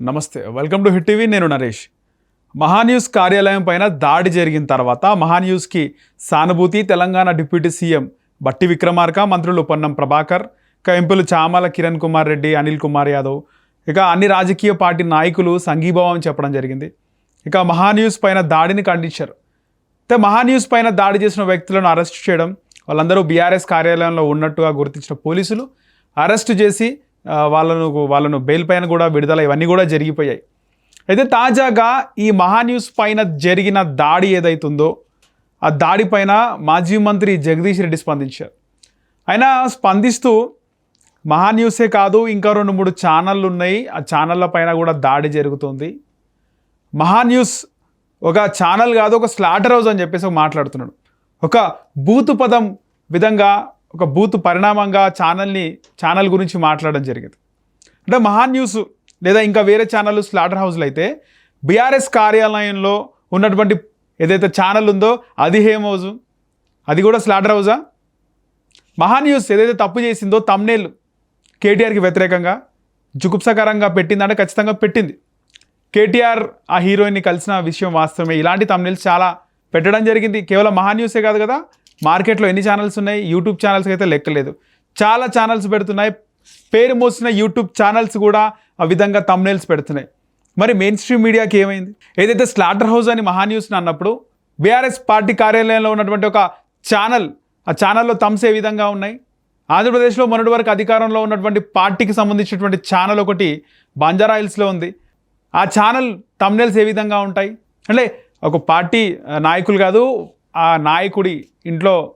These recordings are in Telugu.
నమస్తే వెల్కమ్ టు హిట్ టీవీ నేను నరేష్. మహాన్యూస్ కార్యాలయం పైన దాడి జరిగిన తర్వాత మహాన్యూస్కి సానుభూతి తెలంగాణ డిప్యూటీ సీఎం బట్టి విక్రమార్క మంత్రులు పొన్నం ప్రభాకర్ ఇక ఎంపీలు చామల కిరణ్ కుమార్ రెడ్డి అనిల్ కుమార్ యాదవ్ ఇక అన్ని రాజకీయ పార్టీ నాయకులు సంఘీభావం చెప్పడం జరిగింది. ఇక మహాన్యూస్ పైన దాడిని ఖండించారు. అయితే మహాన్యూస్ పైన దాడి చేసిన వ్యక్తులను అరెస్ట్ చేయడం వాళ్ళందరూ బీఆర్ఎస్ కార్యాలయంలో ఉన్నట్టుగా గుర్తించిన పోలీసులు అరెస్ట్ చేసి వాళ్ళను వాళ్ళను బెయిల్ పైన కూడా విడుదల ఇవన్నీ కూడా జరిగిపోయాయి. అయితే తాజాగా ఈ మహాన్యూస్ పైన జరిగిన దాడి ఏదైతుందో ఆ దాడి పైన మాజీ మంత్రి జగదీష్ రెడ్డి స్పందించారు. ఆయన స్పందిస్తూ మహాన్యూసే కాదు ఇంకా రెండు మూడు ఛానళ్ళు ఉన్నాయి. ఆ ఛానళ్ళ పైన కూడా దాడి జరుగుతుంది. మహాన్యూస్ ఒక ఛానల్ కాదు ఒక స్లాటర్ హౌస్ అని చెప్పేసి మాట్లాడుతున్నాడు. ఒక బూతు పదం విధంగా ఒక బూతు పరిణామంగా ఛానల్ని ఛానల్ గురించి మాట్లాడడం జరిగింది. అంటే మహాన్ న్యూస్ లేదా ఇంకా వేరే ఛానల్ స్లాటర్ హౌస్లు అయితే బీఆర్ఎస్ కార్యాలయంలో ఉన్నటువంటి ఏదైతే ఛానల్ ఉందో అది హేమ్ హౌస్ అది కూడా స్లాటర్ హౌజా మహాన్ న్యూస్ ఏదైతే తప్పు చేసిందో తమ్నేల్ కేటీఆర్కి వ్యతిరేకంగా జుగుప్సకరంగా పెట్టిందంటే ఖచ్చితంగా పెట్టింది. కేటీఆర్ ఆ హీరోయిన్ని కలిసిన విషయం వాస్తవమే. ఇలాంటి తమ్నేల్స్ చాలా పెట్టడం జరిగింది. కేవలం మహా న్యూసే కాదు కదా మార్కెట్లో ఎన్ని ఛానల్స్ ఉన్నాయి? యూట్యూబ్ ఛానల్స్కి అయితే లెక్కలేదు. చాలా ఛానల్స్ పెడుతున్నాయి. పేరు మోసిన యూట్యూబ్ ఛానల్స్ కూడా ఆ విధంగా తమ్నేల్స్ పెడుతున్నాయి. మరి మెయిన్ స్ట్రీమ్ మీడియాకి ఏమైంది? ఏదైతే స్లాటర్ హౌస్ అని మహాన్యూస్ని అన్నప్పుడు బీఆర్ఎస్ పార్టీ కార్యాలయంలో ఉన్నటువంటి ఒక ఛానల్ ఆ ఛానల్లో తమ్స్ ఏ విధంగా ఉన్నాయి? ఆంధ్రప్రదేశ్లో మొన్నటి వరకు అధికారంలో ఉన్నటువంటి పార్టీకి సంబంధించినటువంటి ఛానల్ ఒకటి బంజారా హిల్స్లో ఉంది. ఆ ఛానల్ తమ్నెల్స్ ఏ విధంగా ఉంటాయి? అంటే ఒక పార్టీ నాయకులు కాదు ఆ నాయకుడి ఇంట్లో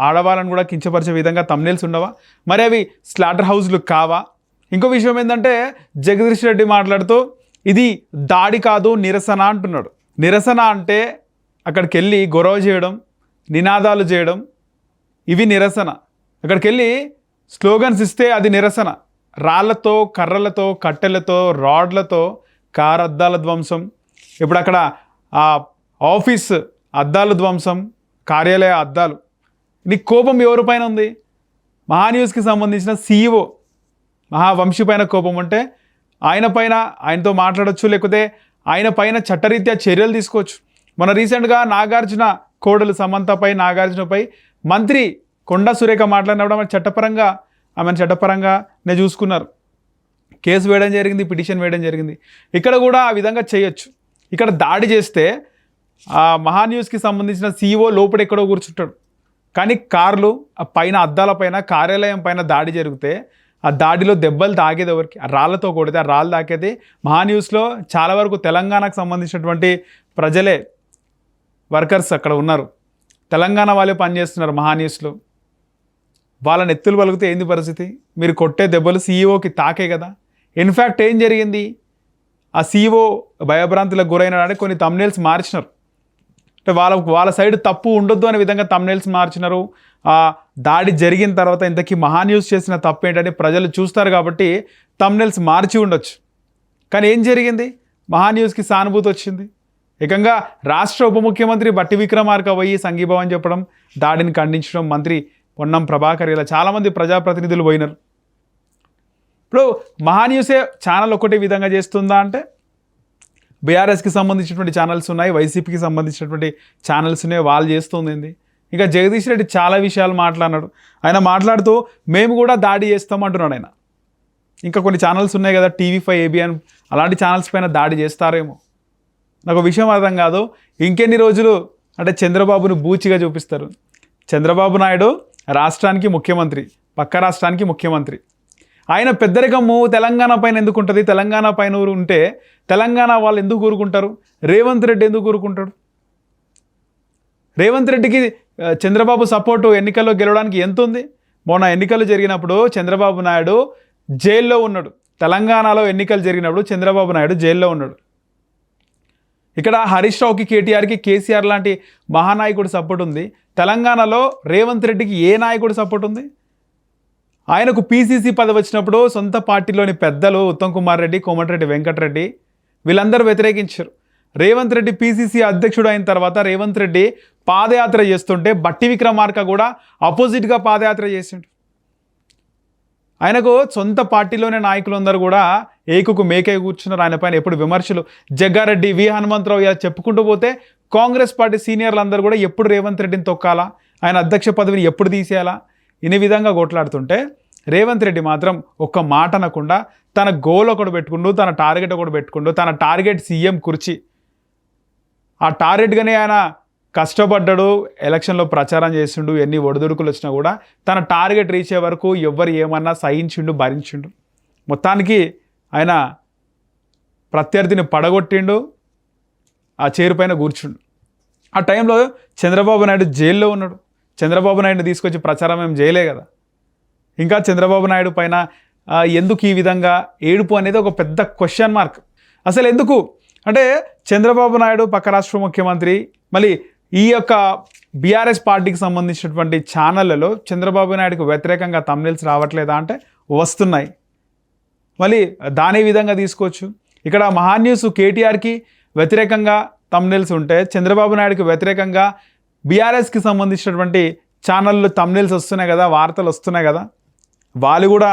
ఆడవాళ్ళని కూడా కించపరిచే విధంగా తమ్నేల్స్ ఉండవా? మరి అవి స్లాటర్ హౌస్లు కావా? ఇంకో విషయం ఏంటంటే జగదీష్ రెడ్డి మాట్లాడుతూ ఇది దాడి కాదు నిరసన అంటున్నాడు. నిరసన అంటే అక్కడికి వెళ్ళి గొడవ చేయడం నినాదాలు చేయడం ఇవి నిరసన. అక్కడికి వెళ్ళి స్లోగన్స్ ఇస్తే అది నిరసన. రాళ్ళతో కర్రలతో కట్టెలతో రాడ్లతో కారద్దాల ధ్వంసం. ఇప్పుడు అక్కడ ఆ ఆఫీస్ అద్దాలు ధ్వంసం కార్యాలయ అద్దాలు. నీ కోపం ఎవరిపైన ఉంది? మహాన్యూస్కి సంబంధించిన సీఈఓ మహావంశీ పైన కోపం ఉంటే ఆయన పైన ఆయనతో మాట్లాడచ్చు లేకపోతే ఆయన పైన చట్టరీత్యా చర్యలు తీసుకోవచ్చు. మన రీసెంట్గా నాగార్జున కోడలు సమంతపై నాగార్జునపై మంత్రి కొండ సురేఖ మాట్లాడినప్పుడు ఆమె చట్టపరంగా ఆమెను చట్టపరంగా నే చూసుకున్నారు. కేసు వేయడం జరిగింది పిటిషన్ వేయడం జరిగింది. ఇక్కడ కూడా ఆ విధంగా చేయొచ్చు. ఇక్కడ దాడి చేస్తే ఆ మహాన్యూస్కి సంబంధించిన సీఈఓ లోపల ఎక్కడో కూర్చుంటాడు. కానీ కార్లు ఆ పైన అద్దాల పైన కార్యాలయం పైన దాడి జరిగితే ఆ దాడిలో దెబ్బలు తాగేది ఎవరికి? ఆ రాళ్ళతో కొడితే ఆ రాళ్ళు తాకేది మహాన్యూస్లో చాలా వరకు తెలంగాణకు సంబంధించినటువంటి ప్రజలే వర్కర్స్ అక్కడ ఉన్నారు. తెలంగాణ వాళ్ళే పనిచేస్తున్నారు మహాన్యూస్లో. వాళ్ళని ఎత్తులు పలిగితే ఏంది పరిస్థితి? మీరు కొట్టే దెబ్బలు సీఈఓకి తాకే కదా. ఇన్ఫ్యాక్ట్ ఏం జరిగింది? ఆ సీఈఓ భయభ్రాంతులకు గురైన కొన్ని తమ్నేల్స్ మార్చినారు. అంటే వాళ్ళ వాళ్ళ సైడ్ తప్పు ఉండొద్దు అనే విధంగా తమ్నేల్స్ మార్చినారు. ఆ దాడి జరిగిన తర్వాత ఇంతకీ మహాన్యూస్ చేసిన తప్పు ఏంటని ప్రజలు చూస్తారు కాబట్టి తమ్నేల్స్ మార్చి ఉండొచ్చు. కానీ ఏం జరిగింది? మహాన్యూస్కి సానుభూతి వచ్చింది. ఏకంగా రాష్ట్ర ఉప ముఖ్యమంత్రి బట్టి విక్రమార్క పోయి సంఘీభావం చెప్పడం దాడిని ఖండించడం మంత్రి పొన్నం ప్రభాకర్ ఇలా చాలామంది ప్రజాప్రతినిధులు పోయినారు. ఇప్పుడు మహాన్యూసే ఛానల్ ఒకటే విధంగా చేస్తుందా అంటే బీఆర్ఎస్కి సంబంధించినటువంటి ఛానల్స్ ఉన్నాయి వైసీపీకి సంబంధించినటువంటి ఛానల్స్ ఉన్నాయి వాళ్ళు చేస్తుంది ఇంకా జగదీష్ రెడ్డి చాలా విషయాలు మాట్లాడినాడు. ఆయన మాట్లాడుతూ మేము కూడా దాడి చేస్తాం అంటున్నాడు ఆయన. ఇంకా కొన్ని ఛానల్స్ ఉన్నాయి కదా టీవీ ఫైవ్ ఏబిఎన్ అలాంటి ఛానల్స్ పైన దాడి చేస్తారేమో. నాకు విషయం అర్థం కాదు. ఇంకెన్ని రోజులు అంటే చంద్రబాబును బూచిగా చూపిస్తారు. చంద్రబాబు నాయుడు రాష్ట్రానికి ముఖ్యమంత్రి పక్క రాష్ట్రానికి ముఖ్యమంత్రి. ఆయన పెద్దరికము తెలంగాణ పైన ఎందుకు ఉంటుంది? తెలంగాణ పైన ఊరు ఉంటే తెలంగాణ వాళ్ళు ఎందుకు ఊరుకుంటారు? రేవంత్ రెడ్డి ఎందుకు ఊరుకుంటాడు? రేవంత్ రెడ్డికి చంద్రబాబు సపోర్టు ఎన్నికల్లో గెలవడానికి ఎంత ఉంది? మొన్న ఎన్నికలు జరిగినప్పుడు చంద్రబాబు నాయుడు జైల్లో ఉన్నాడు. తెలంగాణలో ఎన్నికలు జరిగినప్పుడు చంద్రబాబు నాయుడు జైల్లో ఉన్నాడు. ఇక్కడ హరీష్ రావుకి కేటీఆర్కి కేసీఆర్ లాంటి మహానాయకుడు సపోర్ట్ ఉంది. తెలంగాణలో రేవంత్ రెడ్డికి ఏ నాయకుడు సపోర్ట్ ఉంది? ఆయనకు పీసీసీ పదవి వచ్చినప్పుడు సొంత పార్టీలోని పెద్దలు ఉత్తమ్ కుమార్ రెడ్డి కోమటిరెడ్డి వెంకటరెడ్డి వీళ్ళందరూ వ్యతిరేకించారు. రేవంత్ రెడ్డి పీసీసీ అధ్యక్షుడు అయిన తర్వాత రేవంత్ రెడ్డి పాదయాత్ర చేస్తుంటే బట్టి విక్రమార్క కూడా అపోజిట్గా పాదయాత్ర చేసిండు. ఆయనకు సొంత పార్టీలోనే నాయకులందరూ కూడా ఏకుకు మేకే కూర్చున్నారు. ఆయన పైన ఎప్పుడు విమర్శలు. జగ్గారెడ్డి వి. హనుమంతరావు ఇలా చెప్పుకుంటూ పోతే కాంగ్రెస్ పార్టీ సీనియర్లు అందరూ కూడా ఎప్పుడు రేవంత్ రెడ్డిని తొక్కాలా? ఆయన అధ్యక్ష పదవిని ఎప్పుడు తీసేయాలా? ఇన్ని విధంగా కొట్లాడుతుంటే రేవంత్ రెడ్డి మాత్రం ఒక్క మాట అనకుండా తన గోల్ ఒకటి పెట్టుకుండు తన టార్గెట్ ఒకటి పెట్టుకుండు తన టార్గెట్ సీఎం కుర్చీ. ఆ టార్గెట్గానే ఆయన కష్టపడ్డాడు ఎలక్షన్లో ప్రచారం చేసిండు ఎన్ని ఒడిదుడుకులు వచ్చినా కూడా తన టార్గెట్ రీచ్ అయ్యే వరకు ఎవరు ఏమన్నా సహించిండు భరించిండు. మొత్తానికి ఆయన ప్రత్యర్థిని పడగొట్టిండు ఆ చేరుపైన కూర్చుండు. ఆ టైంలో చంద్రబాబు నాయుడు జైల్లో ఉన్నాడు. చంద్రబాబు నాయుడు తీసుకొచ్చి ప్రచారం ఏం చేయలే కదా. ఇంకా చంద్రబాబు నాయుడు పైన ఎందుకు ఈ విధంగా ఏడుపు అనేది ఒక పెద్ద క్వశ్చన్ మార్క్ అసలు ఎందుకు? అంటే చంద్రబాబు నాయుడు పక్క రాష్ట్ర ముఖ్యమంత్రి మళ్ళీ ఈ యొక్క బీఆర్ఎస్ పార్టీకి సంబంధించినటువంటి ఛానళ్ళలో చంద్రబాబు నాయుడుకు వ్యతిరేకంగా తమిళస్ రావట్లేదా అంటే వస్తున్నాయి. మళ్ళీ దాని విధంగా తీసుకోవచ్చు? ఇక్కడ మహాన్యూస్ కేటీఆర్కి వ్యతిరేకంగా తమ్నెల్స్ ఉంటే చంద్రబాబు నాయుడుకి వ్యతిరేకంగా బీఆర్ఎస్కి సంబంధించినటువంటి ఛానళ్ళు తమ్నెల్స్ వస్తున్నాయి కదా వార్తలు వస్తున్నాయి కదా వాళ్ళు కూడా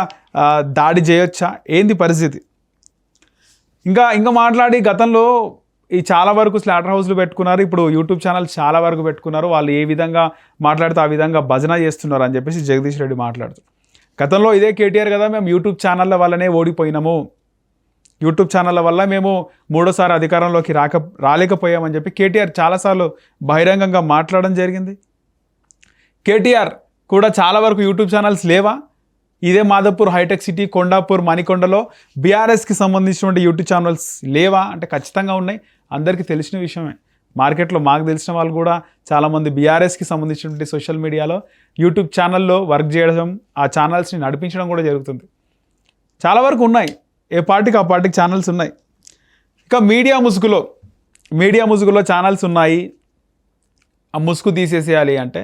దాడి చేయొచ్చా? ఏంది పరిస్థితి? ఇంకా ఇంకా మాట్లాడి గతంలో ఈ చాలా వరకు స్లాటర్ హౌస్లు పెట్టుకున్నారు. ఇప్పుడు యూట్యూబ్ ఛానల్ చాలా వరకు పెట్టుకున్నారు. వాళ్ళు ఏ విధంగా మాట్లాడితే ఆ విధంగా భజన చేస్తున్నారు అని చెప్పేసి జగదీష్ రెడ్డి మాట్లాడుతూ. గతంలో ఇదే కేటీఆర్ కదా మేము యూట్యూబ్ ఛానళ్ళ వల్లనే ఓడిపోయినాము. యూట్యూబ్ ఛానళ్ళ వల్ల మేము మూడోసారి అధికారంలోకి రాక రాలేకపోయామని చెప్పి కేటీఆర్ చాలాసార్లు బహిరంగంగా మాట్లాడడం జరిగింది. కేటీఆర్ కూడా చాలా వరకు యూట్యూబ్ ఛానల్స్ లేవా? ఇదే మాధపూర్ హైటెక్ సిటీ కొండాపూర్ మణికొండలో బీఆర్ఎస్కి సంబంధించినటువంటి యూట్యూబ్ ఛానల్స్ లేవా? అంటే ఖచ్చితంగా ఉన్నాయి. అందరికీ తెలిసిన విషయమే. మార్కెట్లో మాకు తెలిసిన వాళ్ళు కూడా చాలామంది బీఆర్ఎస్కి సంబంధించినటువంటి సోషల్ మీడియాలో యూట్యూబ్ ఛానల్లో వర్క్ చేయడం ఆ ఛానల్స్ని నడిపించడం కూడా జరుగుతుంది. చాలా వరకు ఉన్నాయి. ఏ పార్టీకి ఆ పార్టీకి ఛానల్స్ ఉన్నాయి. ఇక మీడియా ముసుగులో మీడియా ముసుగులో ఛానల్స్ ఉన్నాయి. ఆ ముసుగు తీసేసేయాలి అంటే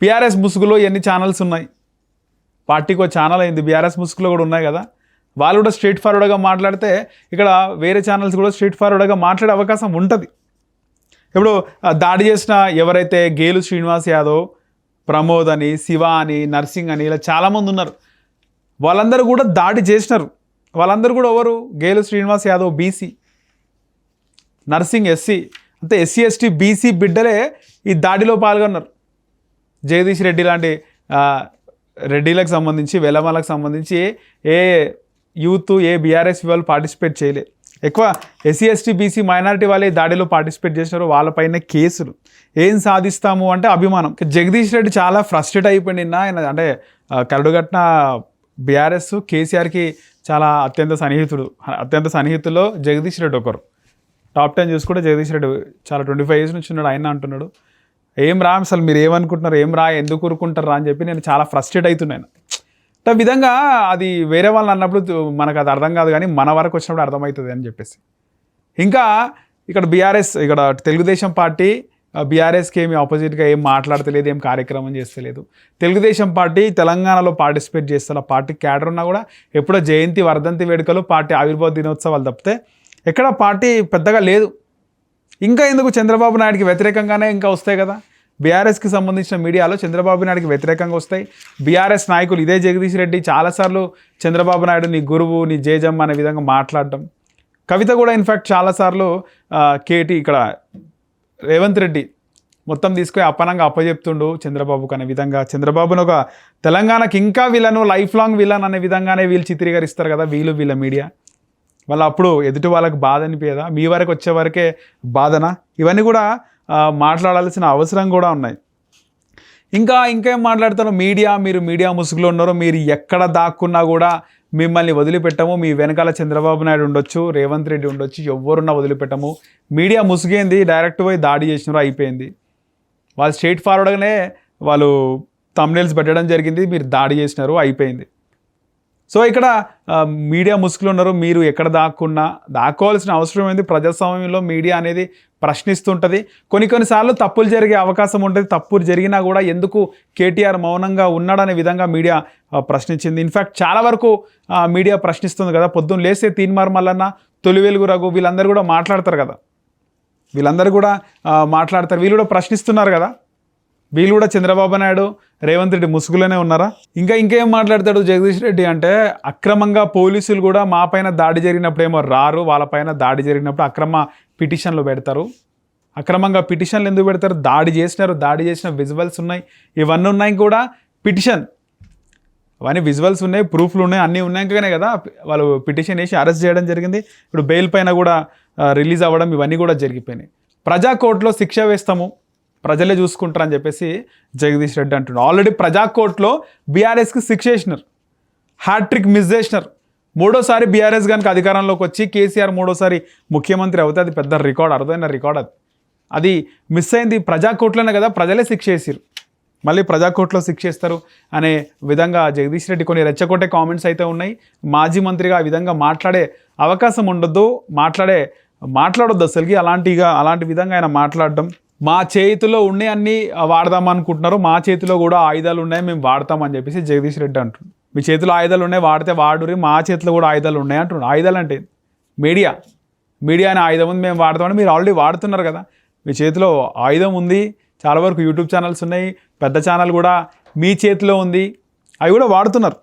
బీఆర్ఎస్ ముసుగులో ఎన్ని ఛానల్స్ ఉన్నాయి? పార్టీకి ఒక ఛానల్ అయింది. బీఆర్ఎస్ ముసుగులో కూడా ఉన్నాయి కదా. వాళ్ళు కూడా స్ట్రీట్ ఫార్వర్డ్గా మాట్లాడితే ఇక్కడ వేరే ఛానల్స్ కూడా స్ట్రీట్ ఫార్వర్డ్గా మాట్లాడే అవకాశం ఉంటుంది. ఇప్పుడు దాడి చేసిన ఎవరైతే గేలు శ్రీనివాస్ యాదవ్ ప్రమోద్ అని శివ అని నర్సింగ్ అని ఇలా చాలామంది ఉన్నారు. వాళ్ళందరూ కూడా దాడి చేసినారు. వాళ్ళందరూ కూడా ఎవరు? గేలు శ్రీనివాస్ యాదవ్ బీసీ నర్సింగ్ ఎస్సీ అంటే ఎస్సీ ఎస్టీ బీసీ బిడ్డలే ఈ దాడిలో పాల్గొన్నారు. జగదీష్ రెడ్డి లాంటి రెడ్డిలకు సంబంధించి వెలమలకు సంబంధించి ఏ యూత్ ఏ బీఆర్ఎస్ వాళ్ళు పార్టిసిపేట్ చేయలే. ఎక్కువ ఎస్సీ ఎస్టీ బీసీ మైనారిటీ వాళ్ళే ఈ దాడిలో పార్టిసిపేట్ చేసినారు వాళ్ళపైన కేసులు. ఏం సాధిస్తాము అంటే అభిమానం. జగదీష్ రెడ్డి చాలా ఫ్రస్ట్రేట్ అయిపోయింది నిన్న ఆయన అంటే ఆ, కరడుగట్టిన బీఆర్ఎస్ కేసీఆర్కి చాలా అత్యంత సన్నిహితుడు. అత్యంత సన్నిహితుల్లో జగదీష్ రెడ్డి ఒకరు. టాప్ టెన్ చూసుకుంటే జగదీష్ రెడ్డి చాలా ట్వంటీ ఫైవ్ ఇయర్స్ నుంచి ఉన్నాడు ఆయన అంటున్నాడు. ఏం రా అసలు మీరు ఏమనుకుంటున్నారు? ఏం రా ఎందుకు ఊరుకుంటారా అని చెప్పి నేను చాలా ఫ్రస్ట్రేట్ అవుతున్నాను అంటే విధంగా అది వేరే వాళ్ళు అన్నప్పుడు మనకు అది అర్థం కాదు కానీ మన వరకు వచ్చినప్పుడు అర్థమవుతుంది అని చెప్పేసి. ఇంకా ఇక్కడ బీఆర్ఎస్ ఇక్కడ తెలుగుదేశం పార్టీ బీఆర్ఎస్కి ఏమి ఆపోజిట్గా ఏం మాట్లాడతలేదు ఏం కార్యక్రమం చేస్తలేదు. తెలుగుదేశం పార్టీ తెలంగాణలో పార్టిసిపేట్ చేస్తున్న పార్టీ క్యాడర్ ఉన్నా కూడా ఎప్పుడో జయంతి వర్ధంతి వేడుకలు పార్టీ ఆవిర్భావ దినోత్సవాలు తప్పితే ఎక్కడ పార్టీ పెద్దగా లేదు. ఇంకా ఎందుకు చంద్రబాబు నాయుడికి వ్యతిరేకంగానే ఇంకా వస్తాయి కదా? బీఆర్ఎస్కి సంబంధించిన మీడియాలో చంద్రబాబు నాయుడికి వ్యతిరేకంగా వస్తాయి. బీఆర్ఎస్ నాయకులు ఇదే జగదీష్ రెడ్డి చాలాసార్లు చంద్రబాబు నాయుడు నీ గురువు నీ జేజమ్మ అనే విధంగా మాట్లాడటం. కవిత కూడా ఇన్ఫ్యాక్ట్ చాలాసార్లు కేటీ ఇక్కడ రేవంత్ రెడ్డి మొత్తం తీసుకొని అప్పనంగా అప్పచెప్తుండు చంద్రబాబుకు అనే విధంగా. చంద్రబాబును ఒక తెలంగాణకి ఇంకా వీళ్ళను లైఫ్ లాంగ్ విలన్ అనే విధంగానే వీళ్ళు చిత్రీకరిస్తారు కదా వీళ్ళు వీళ్ళ మీడియా. వాళ్ళ అప్పుడు ఎదుటి వాళ్ళకి బాధ అనిపించదా? మీ వరకు వచ్చే వరకే బాధనా? ఇవన్నీ కూడా మాట్లాడాల్సిన అవసరం కూడా ఉన్నాయి. ఇంకా ఇంకేం మాట్లాడతారు? మీడియా మీరు మీడియా ముసుగులో ఉన్నారు మీరు ఎక్కడ దాక్కున్నా కూడా మిమ్మల్ని వదిలిపెట్టము. మీ వెనకాల చంద్రబాబు నాయుడు ఉండొచ్చు రేవంత్ రెడ్డి ఉండొచ్చు ఎవరున్నా వదిలిపెట్టము. మీడియా ముసుగేంది డైరెక్ట్ పోయి దాడి చేసినారు అయిపోయింది. వాళ్ళు స్ట్రైట్ ఫార్వర్డ్గానే వాళ్ళు తమ్నేల్స్ పెట్టడం జరిగింది మీరు దాడి చేసినారు అయిపోయింది. సో ఇక్కడ మీడియా ముసుగులు ఉన్నారు మీరు ఎక్కడ దాక్కున్నా దాక్కోవాల్సిన అవసరం ఏంది? ప్రజాస్వామ్యంలో మీడియా అనేది ప్రశ్నిస్తుంటుంది. కొన్ని కొన్నిసార్లు తప్పులు జరిగే అవకాశం ఉంటుంది. తప్పులు జరిగినా కూడా ఎందుకు కేటీఆర్ మౌనంగా ఉన్నాడనే విధంగా మీడియా ప్రశ్నించింది. ఇన్ఫ్యాక్ట్ చాలా వరకు మీడియా ప్రశ్నిస్తుంది కదా. పొద్దున్న లేస్తే తీన్మార్ మల్లన్న తొలి వెలుగు రఘు వీళ్ళందరూ కూడా మాట్లాడతారు కదా. వీళ్ళందరూ కూడా మాట్లాడతారు. వీళ్ళు కూడా ప్రశ్నిస్తున్నారు కదా. వీళ్ళు కూడా చంద్రబాబు నాయుడు రేవంత్ రెడ్డి ముసుగులోనే ఉన్నారా? ఇంకా ఇంకేం మాట్లాడతాడు జగదీష్ రెడ్డి అంటే అక్రమంగా పోలీసులు కూడా మా పైన దాడి జరిగినప్పుడు ఏమో రారు వాళ్ళపైన దాడి జరిగినప్పుడు అక్రమ పిటిషన్లు పెడతారు. అక్రమంగా పిటిషన్లు ఎందుకు పెడతారు? దాడి చేసినారు దాడి చేసిన విజువల్స్ ఉన్నాయి. ఇవన్నీ ఉన్నాయి కూడా పిటిషన్. అవన్నీ విజువల్స్ ఉన్నాయి ప్రూఫ్లు ఉన్నాయి అన్నీ ఉన్నాకనే కదా వాళ్ళు పిటిషన్ వేసి అరెస్ట్ చేయడం జరిగింది. ఇప్పుడు బెయిల్ పైన కూడా రిలీజ్ అవ్వడం ఇవన్నీ కూడా జరిగిపోయినాయి. ప్రజా కోర్టులో శిక్ష వేస్తాము. ప్రజలే చూసుకుంటారని చెప్పేసి జగదీష్ రెడ్డి అంటున్నాడు. ఆల్రెడీ ప్రజా బీఆర్ఎస్కి శిక్ష వేసినారు. హ్యాట్రిక్ మిస్ చేసినారు. మూడోసారి బీఆర్ఎస్ కనుక అధికారంలోకి వచ్చి కేసీఆర్ మూడోసారి ముఖ్యమంత్రి అవుతే అది పెద్ద రికార్డ్ అరుదైన రికార్డ్ అది. అది మిస్ అయింది ప్రజాకోట్లోనే కదా ప్రజలే శిక్ష వేసారు మళ్ళీ ప్రజా శిక్ష చేస్తారు అనే విధంగా జగదీష్ రెడ్డి కొన్ని రెచ్చగొట్టే కామెంట్స్ అయితే ఉన్నాయి. మాజీ మంత్రిగా ఆ విధంగా మాట్లాడే అవకాశం ఉండొద్దు మాట్లాడే మాట్లాడొద్దు అసలుకి. అలాంటిగా అలాంటి విధంగా ఆయన మాట్లాడడం మా చేతిలో ఉండే అన్ని వాడదాం అనుకుంటున్నారు. మా చేతిలో కూడా ఆయుధాలు ఉన్నాయి మేము వాడతామని చెప్పేసి జగదీష్ రెడ్డి అంటున్నాడు మీ చేతిలో ఆయుధాలు ఉన్నాయి వాడితే వాడురి మా చేతిలో కూడా ఆయుధాలు ఉన్నాయి అంటున్నాడు ఆయుధాలు అంటే మీడియా. మీడియా అనే ఆయుధం ఉంది మేము వాడతామని మీరు ఆల్రెడీ వాడుతున్నారు కదా. మీ చేతిలో ఆయుధం ఉంది చాలా వరకు యూట్యూబ్ ఛానల్స్ ఉన్నాయి పెద్ద ఛానల్ కూడా మీ చేతిలో ఉంది అవి కూడా వాడుతున్నారు.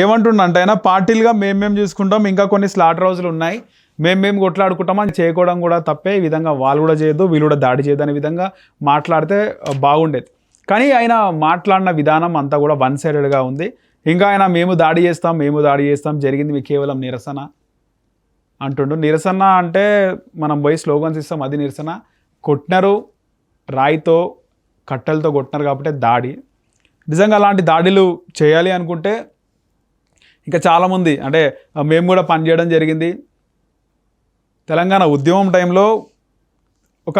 ఏమంటుండంటే అయినా పార్టీలుగా మేము మేము చూసుకుంటాం ఇంకా కొన్ని స్లాటర్ హౌస్లు ఉన్నాయి. మేము మేము కొట్లాడుకుంటాం అని చేయకోవడం కూడా తప్పే. ఈ విధంగా వాళ్ళు కూడా చేయొద్దు వీళ్ళు కూడా దాడి చేయదు అనే విధంగా మాట్లాడితే బాగుండేది. కానీ ఆయన మాట్లాడిన విధానం అంతా కూడా వన్ సైడెడ్గా ఉంది. ఇంకా ఆయన మేము దాడి చేస్తాం మేము దాడి చేస్తాం జరిగింది మీకు కేవలం నిరసన అంటుండు. నిరసన అంటే మనం పోయి స్లోగన్స్ ఇస్తాం అది నిరసన. కొట్టినారు రాయితో కట్టెలతో కొట్టినారు కాబట్టి దాడి. నిజంగా అలాంటి దాడులు చేయాలి అనుకుంటే ఇంకా చాలామంది అంటే మేము కూడా పనిచేయడం జరిగింది. తెలంగాణ ఉద్యమం టైంలో ఒక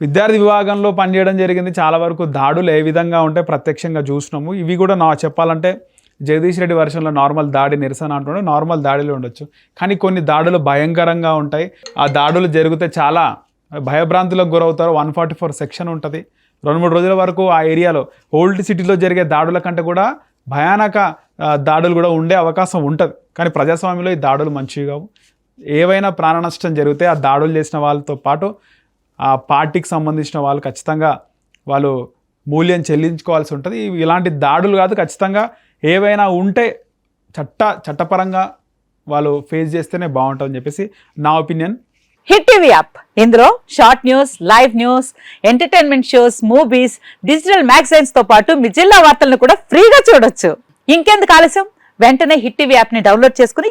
విద్యార్థి విభాగంలో పనిచేయడం జరిగింది. చాలా వరకు దాడులు ఏ విధంగా ఉంటే ప్రత్యక్షంగా చూసినాము. ఇవి కూడా నా చెప్పాలంటే జగదీష్ రెడ్డి వర్షంలో నార్మల్ దాడి నిరసన అంటుండే నార్మల్ దాడులు ఉండొచ్చు. కానీ కొన్ని దాడులు భయంకరంగా ఉంటాయి. ఆ దాడులు జరిగితే చాలా భయభ్రాంతులకు గురవుతారు. వన్ ఫార్టీ ఫోర్ సెక్షన్ ఉంటుంది. రెండు మూడు రోజుల వరకు ఆ ఏరియాలో ఓల్డ్ సిటీలో జరిగే దాడుల కంటే కూడా భయానక దాడులు కూడా ఉండే అవకాశం ఉంటుంది. కానీ ప్రజాస్వామ్యంలో ఈ దాడులు మంచివి కావు. ఏవైనా ప్రాణ నష్టం జరిగితే ఆ దాడులు చేసిన వాళ్ళతో పాటు ఆ పార్టీకి సంబంధించిన వాళ్ళు ఖచ్చితంగా వాళ్ళు మూల్యం చెల్లించుకోవాల్సి ఉంటుంది. ఇవి ఇలాంటి దాడులు కాదు. ఖచ్చితంగా ఏవైనా ఉంటే చట్ట చట్టపరంగా వాళ్ళు ఫేస్ చేస్తేనే బాగుంటుందని చెప్పేసి నా ఒపీనియన్ హిట్ టీవీ యాప్. ఇందులో short news live news entertainment shows movies digital మ్యాగజైన్స్తో పాటు మీ జిల్లా వార్తలను కూడా ఫ్రీగా చూడొచ్చు. ఇంకెందుకు ఆలస్యం? వెంటనే హిట్ టీవీ యాప్ని డౌన్లోడ్ చేసుకుని